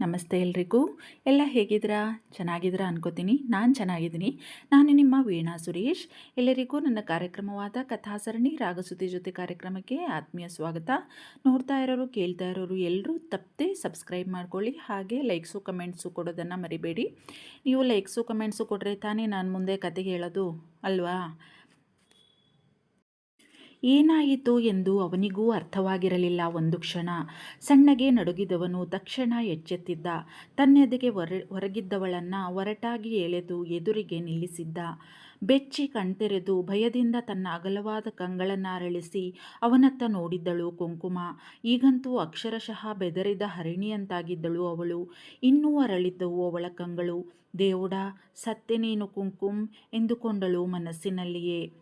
ನಮಸ್ತೆ ಎಲ್ರಿಗೂ. ಎಲ್ಲ ಹೇಗಿದ್ದೀರಾ? ಚೆನ್ನಾಗಿದ್ದೀರಾ ಅನ್ಕೋತೀನಿ. ನಾನು ಚೆನ್ನಾಗಿದ್ದೀನಿ. ನಾನು ನಿಮ್ಮ ವೀಣಾ ಸುರೇಶ್. ಎಲ್ಲರಿಗೂ ನನ್ನ ಕಾರ್ಯಕ್ರಮವಾದ ಕಥಾಸರಣಿ ರಾಗಸುತಿ ಜೊತೆ ಕಾರ್ಯಕ್ರಮಕ್ಕೆ ಆತ್ಮೀಯ ಸ್ವಾಗತ. ನೋಡ್ತಾ ಇರೋರು, ಕೇಳ್ತಾ ಇರೋರು ಎಲ್ಲರೂ ತಪ್ಪದೆ ಸಬ್ಸ್ಕ್ರೈಬ್ ಮಾಡ್ಕೊಳ್ಳಿ. ಹಾಗೆ ಲೈಕ್ಸು, ಕಮೆಂಟ್ಸು ಕೊಡೋದನ್ನು ಮರಿಬೇಡಿ. ನೀವು ಲೈಕ್ಸು, ಕಮೆಂಟ್ಸು ಕೊಟ್ಟರೆ ತಾನೇ ನಾನು ಮುಂದೆ ಕತೆ ಹೇಳೋದು, ಅಲ್ವಾ? ಏನಾಯಿತು ಎಂದು ಅವನಿಗೂ ಅರ್ಥವಾಗಿರಲಿಲ್ಲ. ಒಂದು ಕ್ಷಣ ಸಣ್ಣಗೆ ನಡುಗಿದವನು ತಕ್ಷಣ ಎಚ್ಚೆತ್ತಿದ್ದ. ತನ್ನೆದೆಗೆ ಹೊರ, ಹೊರಗಿದ್ದವಳನ್ನು ಒರಟಾಗಿ ಎಳೆದು ಎದುರಿಗೆ ನಿಲ್ಲಿಸಿದ್ದ. ಬೆಚ್ಚಿ ಕಣ್ತೆರೆದು ಭಯದಿಂದ ತನ್ನ ಅಗಲವಾದ ಕಂಗಳನ್ನರಳಿಸಿ ಅವನತ್ತ ನೋಡಿದ್ದಳು ಕುಂಕುಮ. ಈಗಂತೂ ಅಕ್ಷರಶಃ ಬೆದರಿದ ಹರಿಣಿಯಂತಾಗಿದ್ದಳು ಅವಳು. ಇನ್ನೂ ಅರಳಿದ್ದವು ಅವಳ ಕಂಗಳು. ದೇವುಡ ಸತ್ತೆ ನೀನು ಕುಂಕುಮ್? ಎಂದುಕೊಂಡಳು ಮನಸ್ಸಿನಲ್ಲಿಯೇ.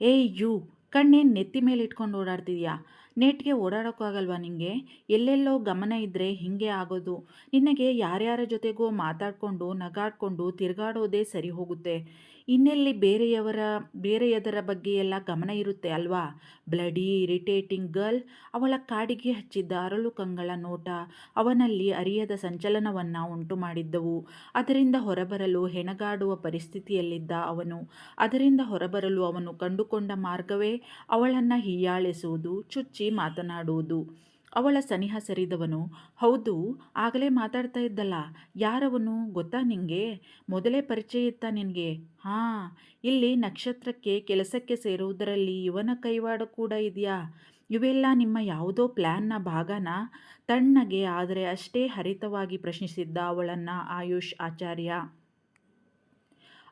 ಏಯ್ ಯು ಕಣ್ಣೇನು ನೆತ್ತಿ ಮೇಲೆ ಇಟ್ಕೊಂಡು ಓಡಾಡ್ತಿದ್ಯಾ? ನೆಟ್ಗೆ ಓಡಾಡೋಕ್ಕಾಗಲ್ವಾ ನಿನಗೆ ಎಲ್ಲೆಲ್ಲೋ ಗಮನ ಇದ್ದರೆ ಹೀಗೆ ಆಗೋದು. ನಿನಗೆ ಯಾರ್ಯಾರ ಜೊತೆಗೋ ಮಾತಾಡಿಕೊಂಡು, ನಗಾಡಿಕೊಂಡು ತಿರುಗಾಡೋದೇ ಸರಿ ಹೋಗುತ್ತೆ. ಇನ್ನೆಲ್ಲಿ ಬೇರೆಯವರ, ಬೇರೆಯದರ ಬಗ್ಗೆ ಎಲ್ಲ ಗಮನ ಇರುತ್ತೆ ಅಲ್ವಾ? ಬ್ಲಡಿ, ಇರಿಟೇಟಿಂಗ್ ಗರ್ಲ್, ಅವಳ ಕಾಡಿಗೆ ಹಚ್ಚಿದ್ದ ಅರಳು ಕಂಗಳ ನೋಟ, ಅವನಲ್ಲಿ ಅರಿಯದ ಸಂಚಲನವನ್ನು ಉಂಟು ಮಾಡಿದ್ದವು. ಅದರಿಂದ ಹೊರಬರಲು, ಹೆಣಗಾಡುವ ಪರಿಸ್ಥಿತಿಯಲ್ಲಿದ್ದ ಅವನು. ಅದರಿಂದ ಹೊರಬರಲು ಅವನು ಕಂಡುಕೊಂಡ ಮಾರ್ಗವೇ ಅವಳನ್ನು ಹೀಯಾಳಿಸುವುದು, ಚುಚ್ಚಿ ಮಾತನಾಡುವುದು. ಅವಳ ಸನಿಹ ಸರಿದವನು, ಹೌದು, ಆಗಲೇ ಮಾತಾಡ್ತಾ ಇದ್ದಲ್ಲ, ಯಾರವನು ಗೊತ್ತಾ ನಿನಗೆ ಮೊದಲೇ ಪರಿಚಯ ಇತ್ತ ನಿನಗೆ? ಹಾಂ, ಇಲ್ಲಿ ನಕ್ಷತ್ರಕ್ಕೆ ಕೆಲಸಕ್ಕೆ ಸೇರುವುದರಲ್ಲಿ ಇವನ ಕೈವಾಡ ಕೂಡ ಇದೆಯಾ? ಇವೆಲ್ಲ ನಿಮ್ಮ ಯಾವುದೋ ಪ್ಲ್ಯಾನ್ನ ಭಾಗನ? ತಣ್ಣಗೆ, ಆದರೆ ಅಷ್ಟೇ ಹರಿತವಾಗಿ ಪ್ರಶ್ನಿಸಿದ್ದ ಅವಳನ್ನು ಆಯುಷ್ ಆಚಾರ್ಯ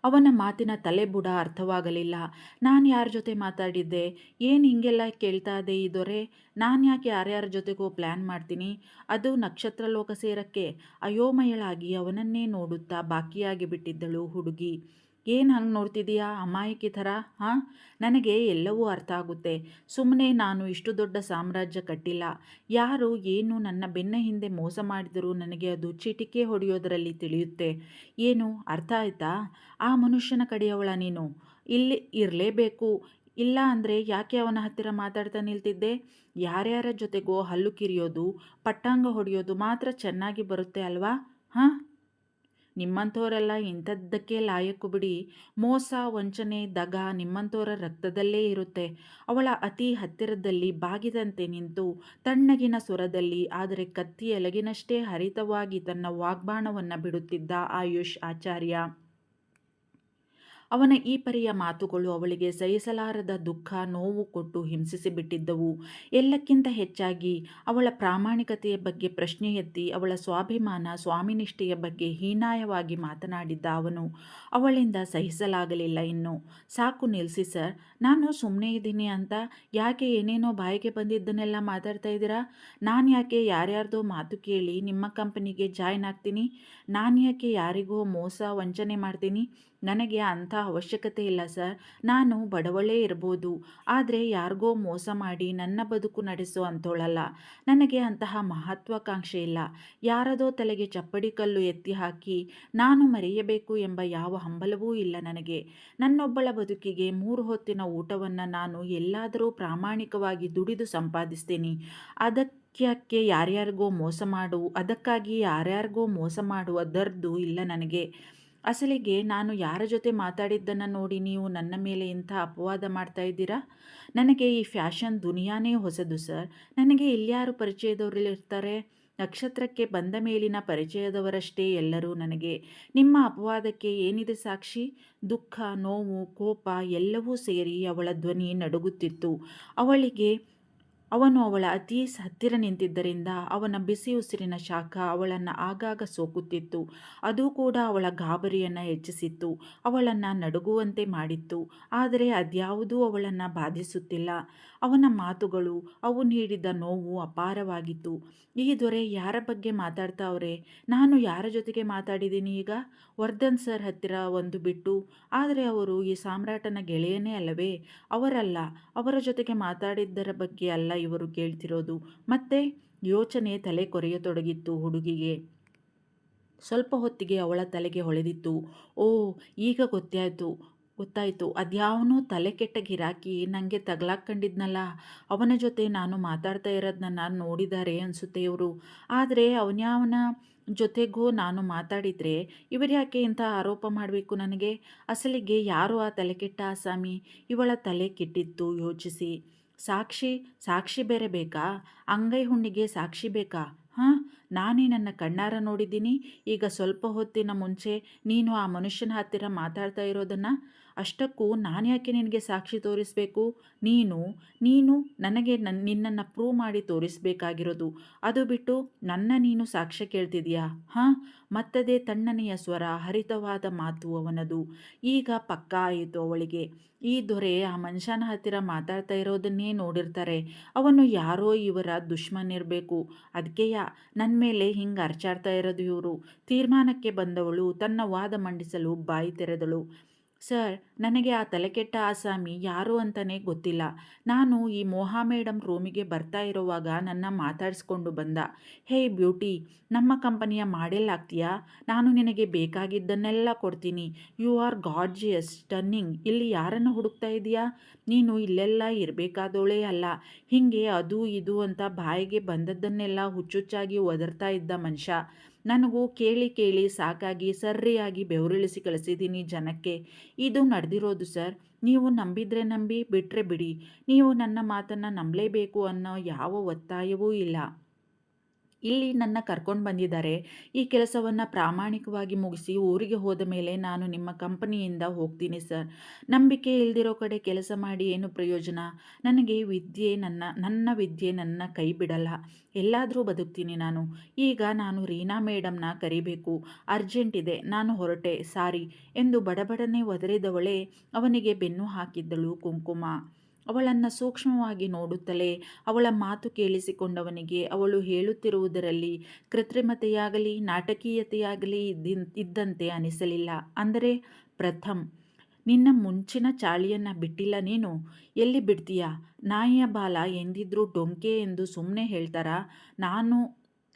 ಅವನ ಮಾತಿನ ತಲೆಬುಡ ಅರ್ಥವಾಗಲಿಲ್ಲ. ನಾನು ಯಾರ ಜೊತೆ ಮಾತಾಡಿದ್ದೆ? ಏನು ಹಿಂಗೆಲ್ಲ ಕೇಳ್ತಾ ಇದೆ ಈ ದೊರೆ? ನಾನು ಯಾಕೆ ಯಾರ್ಯಾರ ಜೊತೆಗೋ ಪ್ಲ್ಯಾನ್ ಮಾಡ್ತೀನಿ? ಅದು ನಕ್ಷತ್ರ ಲೋಕ ಸೇರಕ್ಕೆ ಅಯೋಮಯಳಾಗಿ ಅವನನ್ನೇ ನೋಡುತ್ತಾ ಬಾಕಿಯಾಗಿ ಬಿಟ್ಟಿದ್ದಳು ಹುಡುಗಿ. ಏನು ಹಂಗೆ ನೋಡ್ತಿದೀಯಾ ಅಮಾಯಕಿ ಥರ, ಹಾಂ? ನನಗೆ ಎಲ್ಲವೂ ಅರ್ಥ ಆಗುತ್ತೆ. ಸುಮ್ಮನೆ ನಾನು ಇಷ್ಟು ದೊಡ್ಡ ಸಾಮ್ರಾಜ್ಯ ಕಟ್ಟಿಲ್ಲ. ಯಾರು ಏನು ನನ್ನ ಬೆನ್ನ ಹಿಂದೆ ಮೋಸ ಮಾಡಿದರೂ ನನಗೆ ಅದು ಚಿಟಿಕೆ ಹೊಡೆಯೋದರಲ್ಲಿ ತಿಳಿಯುತ್ತೆ. ಏನು, ಅರ್ಥ ಆಯ್ತಾ? ಆ ಮನುಷ್ಯನ ಕಡೆಯವಳ ನೀನು. ಇಲ್ಲಿ ಇರಲೇಬೇಕು. ಇಲ್ಲ ಅಂದರೆ ಯಾಕೆ ಅವನ ಹತ್ತಿರ ಮಾತಾಡ್ತಾ ನಿಲ್ತಿದ್ದೆ? ಯಾರ್ಯಾರ ಜೊತೆಗೋ ಹಲ್ಲು ಕಿರಿಯೋದು, ಪಟ್ಟಾಂಗ ಹೊಡೆಯೋದು ಮಾತ್ರ ಚೆನ್ನಾಗಿ ಬರುತ್ತೆ ಅಲ್ವಾ? ಹಾಂ? ನಿಮ್ಮಂಥವರೆಲ್ಲ ಇಂಥದ್ದಕ್ಕೆ ಲಾಯಕ್ಕು ಬಿಡಿ. ಮೋಸ, ವಂಚನೆ, ದಗ ನಿಮ್ಮಂಥವರ ರಕ್ತದಲ್ಲೇ ಇರುತ್ತೆ. ಅವಳ ಅತಿ ಹತ್ತಿರದಲ್ಲಿ ಬಾಗಿದಂತೆ ನಿಂತು ತಣ್ಣಗಿನ ಸ್ವರದಲ್ಲಿ, ಆದರೆ ಕತ್ತಿಯ ಎಲಗಿನಷ್ಟೇ ಹರಿತವಾಗಿ ತನ್ನ ವಾಗ್ಬಾಣವನ್ನು ಬಿಡುತ್ತಿದ್ದ ಆಯುಷ್ ಆಚಾರ್ಯ. ಅವನ ಈ ಪರಿಯ ಮಾತುಗಳು ಅವಳಿಗೆ ಸಹಿಸಲಾರದ ದುಃಖ, ನೋವು ಕೊಟ್ಟು ಹಿಂಸಿಸಿಬಿಟ್ಟಿದ್ದವು ಎಲ್ಲಕ್ಕಿಂತ ಹೆಚ್ಚಾಗಿ ಅವಳ ಪ್ರಾಮಾಣಿಕತೆಯ ಬಗ್ಗೆ ಪ್ರಶ್ನೆ ಎತ್ತಿ ಅವಳ ಸ್ವಾಭಿಮಾನ, ಸ್ವಾಮಿನಿಷ್ಠೆಯ ಬಗ್ಗೆ ಹೀನಾಯವಾಗಿ ಮಾತನಾಡಿದ್ದ ಅವನು, ಅವಳಿಂದ ಸಹಿಸಲಾಗಲಿಲ್ಲ ಇನ್ನು. ಸಾಕು ನಿಲ್ಲಿಸಿ ಸರ್. ನಾನು ಸುಮ್ಮನೆ ಇದ್ದೀನಿ ಅಂತ ಯಾಕೆ ಏನೇನೋ ಬಾಯಿಗೆ ಬಂದಿದ್ದನ್ನೆಲ್ಲ ಮಾತಾಡ್ತಾ ಇದ್ದೀರಾ? ನಾನು ಯಾಕೆ ಯಾರ್ಯಾರ್ದೋ ಮಾತು ಕೇಳಿ ನಿಮ್ಮ ಕಂಪನಿಗೆ ಜಾಯ್ನ್ ಆಗ್ತೀನಿ? ನಾನು ಯಾಕೆ ಯಾರಿಗೋ ಮೋಸ, ವಂಚನೆ ಮಾಡ್ತೀನಿ? ನನಗೆ ಅಂಥ ಅವಶ್ಯಕತೆ ಇಲ್ಲ ಸರ್. ನಾನು ಬಡವಳೇ ಇರ್ಬೋದು. ಆದರೆ ಯಾರಿಗೋ ಮೋಸ ಮಾಡಿ ನನ್ನ ಬದುಕು ನಡೆಸೋ ಅಂಥೋಳಲ್ಲ. ನನಗೆ ಅಂತಹ ಮಹತ್ವಾಕಾಂಕ್ಷೆ ಇಲ್ಲ. ಯಾರದೋ ತಲೆಗೆ ಚಪ್ಪಡಿ ಕಲ್ಲು ಎತ್ತಿ ಹಾಕಿ ನಾನು ಮರೆಯಬೇಕು ಎಂಬ ಯಾವ ಹಂಬಲವೂ ಇಲ್ಲ ನನಗೆ. ನನ್ನೊಬ್ಬಳ ಬದುಕಿಗೆ ಮೂರು ಹೊತ್ತಿನ ಊಟವನ್ನು ನಾನು ಎಲ್ಲಾದರೂ ಪ್ರಾಮಾಣಿಕವಾಗಿ ದುಡಿದು ಸಂಪಾದಿಸ್ತೀನಿ. ಅದಕ್ಕೆ ಯಾರ್ಯಾರಿಗೋ ಮೋಸ ಮಾಡು, ಅದಕ್ಕಾಗಿ ಯಾರ್ಯಾರಿಗೋ ಮೋಸ ಮಾಡುವ ದರ್ದು ಇಲ್ಲ ನನಗೆ. ಅಸಲಿಗೆ ನಾನು ಯಾರ ಜೊತೆ ಮಾತಾಡಿದ್ದನ್ನು ನೋಡಿ ನೀವು ನನ್ನ ಮೇಲೆ ಇಂಥ ಅಪವಾದ ಮಾಡ್ತಾ ಇದ್ದೀರಾ? ನನಗೆ ಈ ಫ್ಯಾಷನ್ ದುನಿಯಾನೇ ಹೊಸದು ಸರ್. ನನಗೆ ಇಲ್ಯಾರು ಪರಿಚಯದವರಿರ್ತಾರೆ ನಕ್ಷತ್ರಕ್ಕೆ ಬಂದ ಮೇಲಿನ ಪರಿಚಯದವರಷ್ಟೇ ಎಲ್ಲರೂ ನನಗೆ. ನಿಮ್ಮ ಅಪವಾದಕ್ಕೆ ಏನಿದೆ ಸಾಕ್ಷಿ? ದುಃಖ, ನೋವು, ಕೋಪ ಎಲ್ಲವೂ ಸೇರಿ ಅವಳ ಧ್ವನಿ ನಡುಗುತ್ತಿತ್ತು. ಅವಳಿಗೆ ಅವನು ಅವಳ ಅತೀ ಹತ್ತಿರ ನಿಂತಿದ್ದರಿಂದ ಅವನ ಬಿಸಿ ಉಸಿರಿನ ಶಾಖ ಅವಳನ್ನು ಆಗಾಗ ಸೋಕುತ್ತಿತ್ತು. ಅದು ಕೂಡ ಅವಳ ಗಾಬರಿಯನ್ನು ಹೆಚ್ಚಿಸಿತ್ತು. ಅವಳನ್ನು ನಡುಗುವಂತೆ ಮಾಡಿತ್ತು. ಆದರೆ ಅದ್ಯಾವುದೂ ಅವಳನ್ನು ಬಾಧಿಸುತ್ತಿಲ್ಲ. ಅವನ ಮಾತುಗಳು, ಅವು ನೀಡಿದ ನೋವು ಅಪಾರವಾಗಿತ್ತು. ಈ ದೊರೆ ಯಾರ ಬಗ್ಗೆ ಮಾತಾಡ್ತಾವ್ರೆ? ನಾನು ಯಾರ ಜೊತೆಗೆ ಮಾತಾಡಿದ್ದೀನಿ ಈಗ? ವರ್ಧನ್ ಸರ್ ಹತ್ತಿರ ಒಂದು ಬಿಟ್ಟು, ಆದರೆ ಅವರು ಈ ಸಾಮ್ರಾಟನ ಗೆಳೆಯನೇ ಅಲ್ಲವೇ? ಅವರಲ್ಲ. ಅವರ ಜೊತೆಗೆ ಮಾತಾಡಿದ್ದರ ಬಗ್ಗೆ ಅಲ್ಲ ಇವರು ಕೇಳ್ತಿರೋದು. ಮತ್ತೆ ಯೋಚನೆ ತಲೆ ಕೊರೆಯತೊಡಗಿತ್ತು ಹುಡುಗಿಗೆ. ಸ್ವಲ್ಪ ಹೊತ್ತಿಗೆ ಅವಳ ತಲೆಗೆ ಹೊಳೆದಿತ್ತು. ಓ, ಈಗ ಗೊತ್ತಾಯಿತು ಗೊತ್ತಾಯಿತು. ಅದ್ಯಾವನೋ ತಲೆ ಕೆಟ್ಟ ಗಿರಾಕಿ ನನಗೆ ತಗಲಾಕ್ಕಂಡಿದ್ನಲ್ಲ. ಅವನ ಜೊತೆ ನಾನು ಮಾತಾಡ್ತಾ ಇರೋದನ್ನ ನೋಡಿದ್ದಾರೆ ಅನಿಸುತ್ತೆ ಇವರು. ಆದರೆ ಅವನ್ಯಾವನ ಜೊತೆಗೂ ನಾನು ಮಾತಾಡಿದರೆ ಇವರು ಯಾಕೆ ಇಂಥ ಆರೋಪ ಮಾಡಬೇಕು ನನಗೆ? ಅಸಲಿಗೆ ಯಾರು ಆ ತಲೆ ಕೆಟ್ಟ ಆಸಾಮಿ? ಇವಳ ತಲೆ ಕೆಟ್ಟಿತ್ತು ಯೋಚಿಸಿ. ಸಾಕ್ಷಿ ಸಾಕ್ಷಿ ಬೇರೆ ಬೇಕಾ? ಅಂಗೈ ಹುಣ್ಣಿಗೆ ಸಾಕ್ಷಿ ಬೇಕಾ? ಹಾಂ? ನಾನೇ ನನ್ನ ಕಣ್ಣಾರ ನೋಡಿದ್ದೀನಿ. ಈಗ ಸ್ವಲ್ಪ ಹೊತ್ತಿನ ಮುಂಚೆ ನೀನು ಆ ಮನುಷ್ಯನ ಹತ್ತಿರ ಮಾತಾಡ್ತಾ ಇರೋದನ್ನು ಅಷ್ಟಕ್ಕೂ ನಾನು ಯಾಕೆ ನಿನಗೆ ಸಾಕ್ಷಿ ತೋರಿಸಬೇಕು? ನೀನು ನೀನು ನನಗೆ ನನ್ನ ನಿನ್ನನ್ನು ಪ್ರೂವ್ ಮಾಡಿ ತೋರಿಸಬೇಕಾಗಿರೋದು. ಅದು ಬಿಟ್ಟು ನನ್ನ ನೀನು ಸಾಕ್ಷ್ಯ ಕೇಳ್ತಿದೆಯಾ ಹಾಂ? ಮತ್ತದೇ ತಣ್ಣನೆಯ ಸ್ವರ, ಹರಿತವಾದ ಮಾತು ಅವನದು. ಈಗ ಪಕ್ಕಾ ಆಯಿತು ಅವಳಿಗೆ. ಈ ದೊರೆ ಆ ಮನುಷ್ಯನ ಹತ್ತಿರ ಮಾತಾಡ್ತಾ ಇರೋದನ್ನೇ ನೋಡಿರ್ತಾರೆ. ಅವನು ಯಾರೋ ಇವರ ದುಶ್ಮನ್ ಇರಬೇಕು. ಅದಕ್ಕೆಯಾ ನನ್ನ ಮೇಲೆ ಹಿಂಗೆ ಅರ್ಚಾಡ್ತಾ ಇರೋದು ಇವರು. ತೀರ್ಮಾನಕ್ಕೆ ಬಂದವಳು ತನ್ನ ವಾದ ಮಂಡಿಸಲು ಬಾಯಿ ತೆರೆದಳು. ಸರ್, ನನಗೆ ಆ ತಲೆಕೆಟ್ಟ ಆಸಾಮಿ ಯಾರು ಅಂತಲೇ ಗೊತ್ತಿಲ್ಲ. ನಾನು ಈ ಮೋಹಾ ಮೇಡಮ್ ರೂಮಿಗೆ ಬರ್ತಾ ಇರುವಾಗ ನನ್ನ ಮಾತಾಡಿಸ್ಕೊಂಡು ಬಂದ. ಹೇ ಬ್ಯೂಟಿ, ನಮ್ಮ ಕಂಪನಿಯ ಮಾಡೆಲ್ ಆಗ್ತೀಯಾ? ನಾನು ನಿನಗೆ ಬೇಕಾಗಿದ್ದನ್ನೆಲ್ಲ ಕೊಡ್ತೀನಿ. ಯು ಆರ್ ಗಾಡ್ಜಿಯಸ್ ಟರ್ನಿಂಗ್ ಇಲ್ಲಿ ಯಾರನ್ನು ಹುಡುಕ್ತಾ ಇದೆಯಾ? ನೀನು ಇಲ್ಲೆಲ್ಲ ಇರಬೇಕಾದವಳೇ ಅಲ್ಲ. ಹೀಗೆ ಅದು ಇದು ಅಂತ ಬಾಯಿಗೆ ಬಂದದ್ದನ್ನೆಲ್ಲ ಹುಚ್ಚುಚ್ಚಾಗಿ ಒದರ್ತಾ ಇದ್ದ ಮನುಷ್ಯ. ನನಗೂ ಕೇಳಿ ಕೇಳಿ ಸಾಕಾಗಿ ಸರ್ರಿಯಾಗಿ ಬೆವರಿಳಿಸಿ ಕಳಿಸಿದ್ದೀನಿ ಜನಕ್ಕೆ. ಇದು ನಡೆದಿರೋದು ಸರ್. ನೀವು ನಂಬಿದರೆ ನಂಬಿ ಬಿಟ್ಟರೆ ಬಿಡಿ. ನೀವು ನನ್ನ ಮಾತನ್ನು ನಂಬಲೇಬೇಕು ಅನ್ನೋ ಯಾವ ಒತ್ತಾಯವೂ ಇಲ್ಲ. ಇಲ್ಲಿ ನನ್ನ ಕರ್ಕೊಂಡು ಬಂದಿದ್ದಾರೆ. ಈ ಕೆಲಸವನ್ನು ಪ್ರಾಮಾಣಿಕವಾಗಿ ಮುಗಿಸಿ ಊರಿಗೆ ಹೋದ ಮೇಲೆ ನಾನು ನಿಮ್ಮ ಕಂಪನಿಯಿಂದ ಹೋಗ್ತೀನಿ ಸರ್. ನಂಬಿಕೆ ಇಲ್ದಿರೋ ಕಡೆ ಕೆಲಸ ಮಾಡಿ ಏನು ಪ್ರಯೋಜನ? ನನಗೆ ವಿದ್ಯೆ ನನ್ನ ನನ್ನ ವಿದ್ಯೆ ನನ್ನ ಕೈ ಬಿಡಲ್ಲ. ಎಲ್ಲಾದರೂ ಬದುಕ್ತೀನಿ ನಾನು. ಈಗ ನಾನು ರೀನಾ ಮೇಡಮ್ನ ಕರಿಬೇಕು. ಅರ್ಜೆಂಟ್ ಇದೆ, ನಾನು ಹೊರಟೆ, ಸಾರಿ ಎಂದು ಬಡಬಡನೆ ಒದರಿದವಳೇ ಅವನಿಗೆ ಬೆನ್ನು ಹಾಕಿದ್ದಳು ಕುಂಕುಮ. ಅವಳನ್ನು ಸೂಕ್ಷ್ಮವಾಗಿ ನೋಡುತ್ತಲೇ ಅವಳ ಮಾತು ಕೇಳಿಸಿಕೊಂಡವನಿಗೆ ಅವಳು ಹೇಳುತ್ತಿರುವುದರಲ್ಲಿ ಕೃತ್ರಿಮತೆಯಾಗಲಿ, ನಾಟಕೀಯತೆಯಾಗಲಿ ಇದ್ದಂತೆ ಅನಿಸಲಿಲ್ಲ. ಅಂದರೆ, ಪ್ರಥಮ್, ನಿನ್ನ ಮುಂಚಿನ ಚಾಳಿಯನ್ನು ಬಿಟ್ಟಿಲ್ಲ ನೀನು? ಎಲ್ಲಿ ಬಿಡ್ತೀಯ? ನಾಯಿಯ ಬಾಲ ಎಂದಿದ್ರೂ ಡೊಂಕೆ ಎಂದು ಸುಮ್ಮನೆ ಹೇಳ್ತಾರಾ? ನಾನು,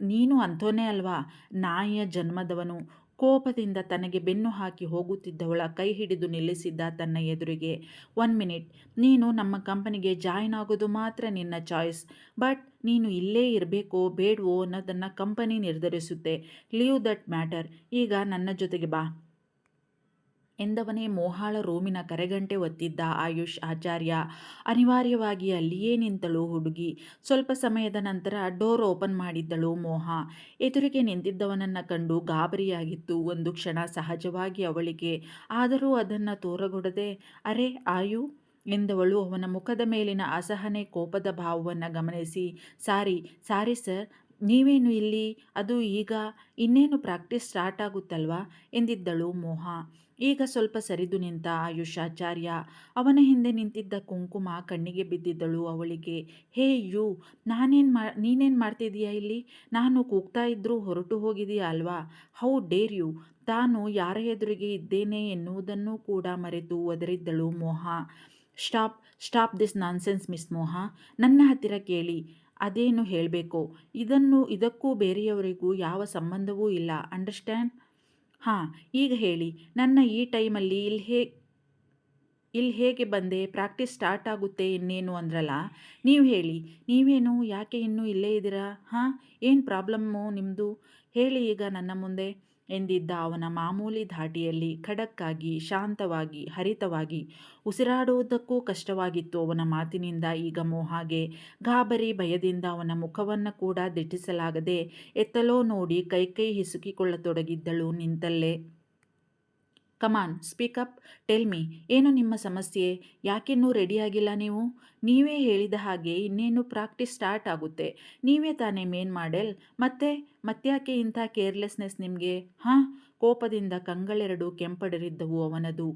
ನೀನು ಅಂಥೋನೇ ಅಲ್ವಾ? ನಾಯಿಯ ಜನ್ಮದವನು. ಕೋಪದಿಂದ ತನಗೆ ಬೆನ್ನು ಹಾಕಿ ಹೋಗುತ್ತಿದ್ದವಳ ಕೈ ಹಿಡಿದು ನಿಲ್ಲಿಸಿದ್ದ ತನ್ನ ಎದುರಿಗೆ, ಒನ್ ಮಿನಿಟ್, ನೀನು ನಮ್ಮ ಕಂಪನಿಗೆ ಜಾಯಿನ್ ಆಗೋದು ಮಾತ್ರ ನಿನ್ನ ಚಾಯ್ಸ್, ಬಟ್ ನೀನು ಇಲ್ಲೇ ಇರಬೇಕೋ ಬೇಡವೋ ಅನ್ನೋದನ್ನು ಕಂಪನಿ ನಿರ್ಧರಿಸುತ್ತೆ. Leave that matter. ಈಗ ನನ್ನ ಜೊತೆಗೆ ಬಾ. ಎಂದವನೇ ಮೋಹಾಳ ರೂಮಿನ ಕರೆಗಂಟೆ ಒತ್ತಿದ್ದ ಆಯುಷ್ ಆಚಾರ್ಯ, ಅನಿವಾರ್ಯವಾಗಿ ಅಲ್ಲಿಯೇ ನಿಂತಳು ಹುಡುಗಿ. ಸ್ವಲ್ಪ ಸಮಯದ ನಂತರ ಡೋರ್ ಓಪನ್ ಮಾಡಿದ್ದಳು ಮೋಹ. ಎದುರಿಗೆ ನಿಂತಿದ್ದವನನ್ನು ಕಂಡು ಗಾಬರಿಯಾಗಿತ್ತು. ಒಂದು ಕ್ಷಣ ಸಹಜವಾಗಿ ಅವಳಿಗೆ, ಆದರೂ ಅದನ್ನು ತೋರಗೊಡದೆ, ಅರೆ, ಆಯು, ಎಂದವಳು ಅವನ ಮುಖದ ಮೇಲಿನ ಅಸಹನೆ ಕೋಪದ ಭಾವವನ್ನು ಗಮನಿಸಿ, ಸಾರಿ ಸಾರಿ ಸರ್ ನೀವೇನು ಇಲ್ಲಿ? ಅದು ಈಗ ಇನ್ನೇನು ಪ್ರಾಕ್ಟೀಸ್ ಸ್ಟಾರ್ಟ್ ಆಗುತ್ತಲ್ವಾ? ಎಂದಿದ್ದಳು ಮೋಹ. ಈಗ ಸ್ವಲ್ಪ ಸರಿದು ನಿಂತ ಆಯುಷಾಚಾರ್ಯ. ಅವನ ಹಿಂದೆ ನಿಂತಿದ್ದ ಕುಂಕುಮ ಕಣ್ಣಿಗೆ ಬಿದ್ದಿದ್ದಳು ಅವಳಿಗೆ. ಹೇ ಯು, ನಾನೇನು ಮಾ, ನೀನೇನು ಮಾಡ್ತಿದ್ದೀಯಾ ಇಲ್ಲಿ? ನಾನು ಕೂಗ್ತಾ ಇದ್ದರೂ ಹೊರಟು ಹೋಗಿದೆಯಾ ಅಲ್ವಾ? How dare you. ತಾನು ಯಾರ ಎದುರಿಗೆ ಇದ್ದೇನೆ ಎನ್ನುವುದನ್ನು ಕೂಡ ಮರೆತು ಒದರಿದ್ದಳು Moha. Stop stop this nonsense miss Moha. ನನ್ನ ಹತ್ತಿರ ಕೇಳಿ. ಅದೇನು ಹೇಳಬೇಕು? ಇದನ್ನು, ಇದಕ್ಕೂ ಬೇರೆಯವರಿಗೂ ಯಾವ ಸಂಬಂಧವೂ ಇಲ್ಲ. ಅಂಡರ್ಸ್ಟ್ಯಾಂಡ್ ಹಾಂ, ಈಗ ಹೇಳಿ. ನನ್ನ ಈ ಟೈಮಲ್ಲಿ ಇಲ್ಲಿ ಹೇ ಇಲ್ಲಿ ಹೇಗೆ ಬಂದೆ? ಪ್ರಾಕ್ಟೀಸ್ ಸ್ಟಾರ್ಟ್ ಆಗುತ್ತೆ ಇನ್ನೇನು ಅಂದ್ರಲ್ಲ? ನೀವು ಹೇಳಿ. ನೀವೇನು, ಯಾಕೆ ಇನ್ನೂ ಇಲ್ಲೇ ಇದ್ದೀರಾ? ಹಾಂ, ಏನು ಪ್ರಾಬ್ಲಮ್ಮು ನಿಮ್ಮದು ಹೇಳಿ ಈಗ ನನ್ನ ಮುಂದೆ. ಎಂದಿದ್ದ ಅವನ ಮಾಮೂಲಿ ಧಾಟಿಯಲ್ಲಿ ಖಡಕ್ಕಾಗಿ, ಶಾಂತವಾಗಿ, ಹರಿತವಾಗಿ ಉಸಿರಾಡುವುದಕ್ಕೂ ಕಷ್ಟವಾಗಿತ್ತು ಅವನ ಮಾತಿನಿಂದ. ಈಗ ಮೋಹಾಗೆ ಗಾಬರಿ ಭಯದಿಂದ ಅವನ ಮುಖವನ್ನು ಕೂಡ ದಿಟ್ಟಿಸಲಾಗದೆ ಎತ್ತಲೋ ನೋಡಿ ಕೈಕೈ ಹಿಸುಕಿಕೊಳ್ಳತೊಡಗಿದ್ದಳು ನಿಂತಲ್ಲೇ. ಕಮಾನ್ ಸ್ಪೀಕಪ್ ಟೆಲ್ ಮೀ ಏನು ನಿಮ್ಮ ಸಮಸ್ಯೆ? ಯಾಕಿನ್ನೂ ರೆಡಿಯಾಗಿಲ್ಲ ನೀವು? ನೀವೇ ಹೇಳಿದ ಹಾಗೆ ಇನ್ನೇನು ಪ್ರಾಕ್ಟೀಸ್ ಸ್ಟಾರ್ಟ್ ಆಗುತ್ತೆ. ನೀವೇ ತಾನೇ ಮೇನ್ ಮಾಡೆಲ್ ಮತ್ತೆ ಮತ್ತ್ಯಾಕೆ ಇಂಥ ಕೇರ್ಲೆಸ್ನೆಸ್ ನಿಮಗೆ? ಹಾಂ? ಕೋಪದಿಂದ ಕಂಗಳೆರಡು ಕೆಂಪಡರಿದ್ದವು ಅವನದು.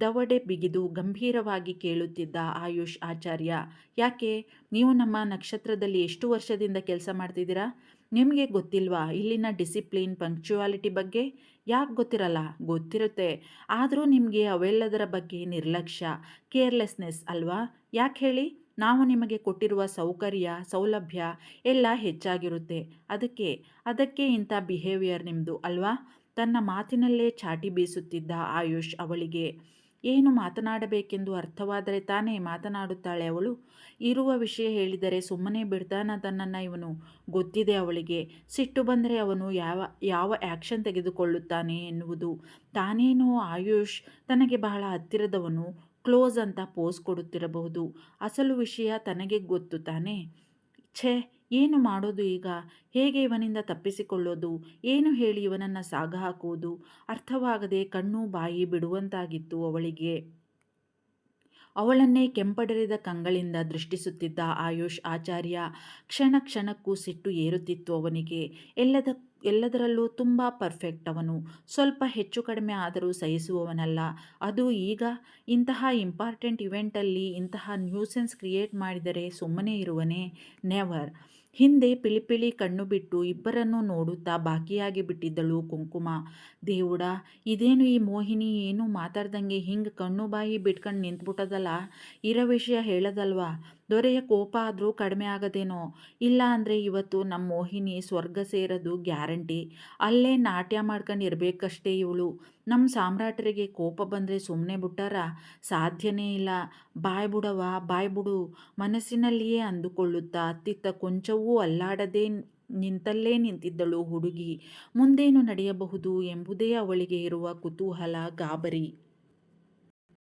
ದವಡೆ ಬಿಗಿದು ಗಂಭೀರವಾಗಿ ಕೇಳುತ್ತಿದ್ದ ಆಯುಷ್ ಆಚಾರ್ಯ, ಯಾಕೆ? ನೀವು ನಮ್ಮ ನಕ್ಷತ್ರದಲ್ಲಿ ಎಷ್ಟು ವರ್ಷದಿಂದ ಕೆಲಸ ಮಾಡ್ತಿದ್ದೀರಾ? ನಿಮಗೆ ಗೊತ್ತಿಲ್ವಾ ಇಲ್ಲಿನ ಡಿಸಿಪ್ಲಿನ್ ಪಂಕ್ಚುಯಾಲಿಟಿ ಬಗ್ಗೆ? ಯಾಕೆ ಗೊತ್ತಿರಲ್ಲ? ಗೊತ್ತಿರುತ್ತೆ. ಆದರೂ ನಿಮಗೆ ಅವೆಲ್ಲದರ ಬಗ್ಗೆ ನಿರ್ಲಕ್ಷ್ಯ, ಕೇರ್ಲೆಸ್ನೆಸ್ ಅಲ್ವಾ? ಯಾಕೆ ಹೇಳಿ? ನಾವು ನಿಮಗೆ ಕೊಟ್ಟಿರುವ ಸೌಕರ್ಯ, ಸೌಲಭ್ಯ ಎಲ್ಲ ಹೆಚ್ಚಾಗಿರುತ್ತೆ. ಅದಕ್ಕೆ ಅದಕ್ಕೆ ಇಂಥ ಬಿಹೇವಿಯರ್ ನಿಮ್ಮದು ಅಲ್ವಾ? ತನ್ನ ಮಾತಿನಲ್ಲೇ ಚಾಟಿ ಬೀಸುತ್ತಿದ್ದ ಆಯುಷ್ ಅವಳಿಗೆ. ಏನು ಮಾತನಾಡಬೇಕೆಂದು ಅರ್ಥವಾದರೆ ತಾನೇ ಮಾತನಾಡುತ್ತಾಳೆ ಅವಳು. ಇರುವ ವಿಷಯ ಹೇಳಿದರೆ ಸುಮ್ಮನೆ ಬಿಡ್ತಾನ ತನ್ನನ್ನು ಇವನು. ಗೊತ್ತಿದೆ ಅವಳಿಗೆ. ಸಿಟ್ಟು ಬಂದರೆ ಅವನು ಯಾವ ಯಾವ ಆ್ಯಕ್ಷನ್ ತೆಗೆದುಕೊಳ್ಳುತ್ತಾನೆ ಎನ್ನುವುದು. ತಾನೇನೋ ಆಯುಷ್, ತನಗೆ ಬಹಳ ಹತ್ತಿರದವನು, ಕ್ಲೋಸ್ ಅಂತ ಪೋಸ್ ಕೊಡುತ್ತಿರಬಹುದು. ಅಸಲು ವಿಷಯ ತನಗೆ ಗೊತ್ತು ತಾನೇ? ಛೇ ಏನು ಮಾಡೋದು ಈಗ? ಹೇಗೆ ಇವನಿಂದ ತಪ್ಪಿಸಿಕೊಳ್ಳೋದು? ಏನು ಹೇಳಿ ಇವನನ್ನು ಸಾಗಹಾಕುವುದು ಅರ್ಥವಾಗದೆ ಕಣ್ಣು ಬಾಯಿ ಬಿಡುವಂತಾಗಿತ್ತು ಅವಳಿಗೆ. ಅವಳನ್ನೇ ಕೆಂಪಡರಿದ ಕಂಗಳಿಂದ ದೃಷ್ಟಿಸುತ್ತಿದ್ದ ಆಯುಷ್ ಆಚಾರ್ಯ ಕ್ಷಣ ಕ್ಷಣಕ್ಕೂ ಸಿಟ್ಟು ಏರುತ್ತಿತ್ತು ಅವನಿಗೆ. ಎಲ್ಲದ ಎಲ್ಲದರಲ್ಲೂ ತುಂಬ ಪರ್ಫೆಕ್ಟ್ ಅವನು. ಸ್ವಲ್ಪ ಹೆಚ್ಚು ಕಡಿಮೆ ಆದರೂ ಸಹಿಸುವವನಲ್ಲ. ಅದು ಈಗ ಇಂತಹ ಇಂಪಾರ್ಟೆಂಟ್ ಇವೆಂಟಲ್ಲಿ ಇಂತಹ ನ್ಯೂಸೆನ್ಸ್ ಕ್ರಿಯೇಟ್ ಮಾಡಿದರೆ ಸುಮ್ಮನೆ ಇರುವನೇ? ನೆವರ್ ಹಿಂದೆ ಪಿಳಿಪಿಳಿ ಕಣ್ಣು ಬಿಟ್ಟು ಇಬ್ಬರನ್ನೂ ನೋಡುತ್ತಾ ಬಾಕಿಯಾಗಿ ಬಿಟ್ಟಿದ್ದಳು ಕುಂಕುಮ. ದೇವುಡ, ಇದೇನು ಈ ಮೋಹಿನಿ? ಏನು ಮಾತಾಡ್ದಂಗೆ ಹಿಂಗೆ ಕಣ್ಣು ಬಾಯಿ ಬಿಟ್ಕೊಂಡು ನಿಂತ್ಬಿಟ್ಟದಲ್ಲ? ಇರೋ ವಿಷಯ ಹೇಳದಲ್ವಾ? ದೊರೆಯ ಕೋಪ ಆದರೂ ಕಡಿಮೆ ಆಗದೇನೋ? ಇಲ್ಲ ಅಂದರೆ ಇವತ್ತು ನಮ್ಮ ಮೋಹಿನಿ ಸ್ವರ್ಗ ಸೇರೋದು ಗ್ಯಾರಂಟಿ. ಅಲ್ಲೇ ನಾಟ್ಯ ಮಾಡ್ಕೊಂಡು ಇರಬೇಕಷ್ಟೇ ಇವಳು. ನಮ್ಮ ಸಾಮ್ರಾಟರಿಗೆ ಕೋಪ ಬಂದರೆ ಸುಮ್ಮನೆ ಬಿಟ್ಟಾರ? ಸಾಧ್ಯನೇ ಇಲ್ಲ. ಬಾಯ್ ಬಿಡವ ಬಾಯ್ ಬಿಡು ಮನಸ್ಸಿನಲ್ಲಿಯೇ ಅಂದುಕೊಳ್ಳುತ್ತಾ ಅತ್ತಿತ್ತ ಕೊಂಚವೂ ಅಲ್ಲಾಡದೆ ನಿಂತಲ್ಲೇ ನಿಂತಿದ್ದಳು ಹುಡುಗಿ. ಮುಂದೇನು ನಡೆಯಬಹುದು ಎಂಬುದೇ ಅವಳಿಗೆ ಇರುವ ಕುತೂಹಲ ಗಾಬರಿ.